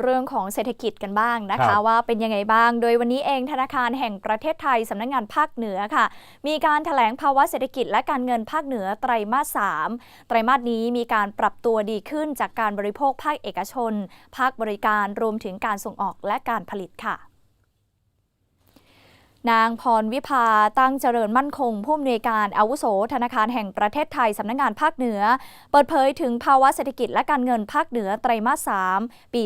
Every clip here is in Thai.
เรื่องของเศรษฐกิจกันบ้างนะครัคะบว่าเป็นยังไงบ้าง โดยวันนี้เองธนาคารแห่งประเทศไทยสำนักงานภาคเหนือค่ะ มีการแถลงภาวะเศรษฐกิจและการเงินภาคเหนือไตรมาส 3 ไตรมาสนี้มีการปรับตัวดีขึ้นจากการบริโภคภาคเอกชน ภาคบริการรวมถึงการส่งออกและการผลิตค่ะ นางพรวิภาตั้งเจริญมั่นคง ผู้อำนวยการอาวุโสธนาคารแห่งประเทศไทยสำนักงานภาคเหนือ เปิดเผยถึงภาวะเศรษฐกิจและการเงินภาคเหนือไตรมาส 3 ปี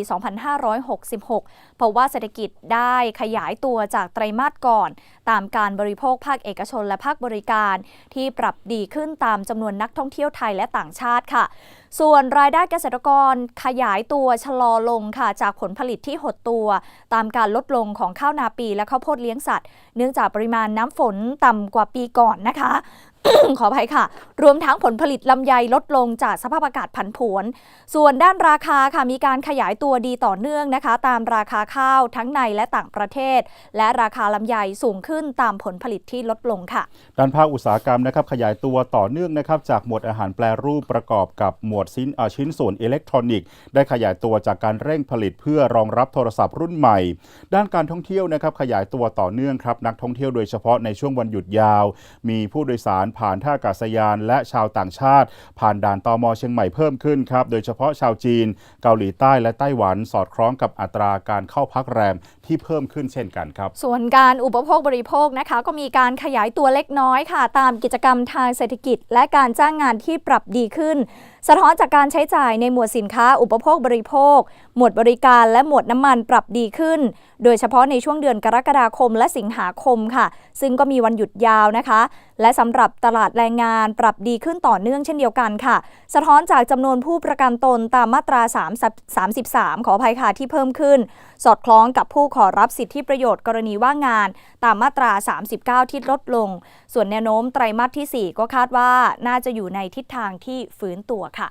2566 เพราะว่าเศรษฐกิจได้ขยายตัวจากไตรมาสก่อน ตามการบริโภคภาคเอกชนและภาคบริการ ที่ปรับดีขึ้นตามจำนวนนักท่องเที่ยวไทยและต่างชาติค่ะ ส่วนรายได้เกษตรกรขยายตัวชะลอลงค่ะจากผลผลิตที่หดตัว ตามการลดลงของข้าวนาปีและข้าวโพดเลี้ยงสัตว์เนื่องจากปริมาณน้ำฝนต่ำกว่าปีก่อนนะคะ ขออภัยค่ะ รวมทั้งผลผลิตลำไยลดลงจากสภาพอากาศผันผวน ส่วนด้านราคาค่ะมีการขยายตัวดีต่อเนื่องนะคะ ตามราคาข้าวทั้งในและต่างประเทศ และราคาลำไยสูงขึ้นตามผลผลิตที่ลดลงค่ะ ด้านภาคอุตสาหกรรมนะครับขยายตัวต่อเนื่องนะครับจากหมวดอาหารแปรรูปประกอบกับหมวดชิ้นชิ้นส่วนอิเล็กทรอนิกส์ได้ขยายตัวจากการเร่งผลิตเพื่อรองรับโทรศัพท์รุ่นใหม่ ด้านการท่องเที่ยวนะครับขยายตัวต่อเนื่องครับนักท่องเที่ยวโดยเฉพาะในช่วงวันหยุดยาว มีผู้โดยสารผ่านท่าอากาศยานและชาวต่างชาติ ผ่านด่านตมเชียงใหม่เพิ่มขึ้นครับ โดยเฉพาะชาวจีน เกาหลีใต้และไต้หวันสอดคล้องกับอัตราการเข้าพักแรมที่เพิ่มขึ้นเช่นกันครับ ส่วนการอุปโภคบริโภคนะคะ ก็มีการขยายตัวเล็กน้อยค่ะ ตามกิจกรรมทางเศรษฐกิจ และการจ้างงานที่ปรับดีขึ้น สะท้อนจากการใช้จ่ายในหมวดสินค้าอุปโภคบริโภค หมวดบริการและหมวดน้ำมันปรับดีขึ้น โดยเฉพาะในช่วงเดือนกรกฎาคมและสิงหาคมค่ะ ซึ่งก็มีวันหยุดยาวนะคะ และสำหรับตลาดแรงงานปรับดีขึ้นต่อเนื่องเช่นเดียวกันค่ะ สะท้อนจากจำนวนผู้ประกันตนตามมาตรา3 33 ขออภัยค่ะที่เพิ่มขึ้น สอดคล้องกับผู้ขอรับสิทธิประโยชน์กรณีว่างงาน ตามมาตรา 39 ที่ลดลง ส่วนแนวโน้มไตรมาสที่ 4 ก็คาดว่าน่าจะอยู่ในทิศทางที่ฟื้นตัวค่ะ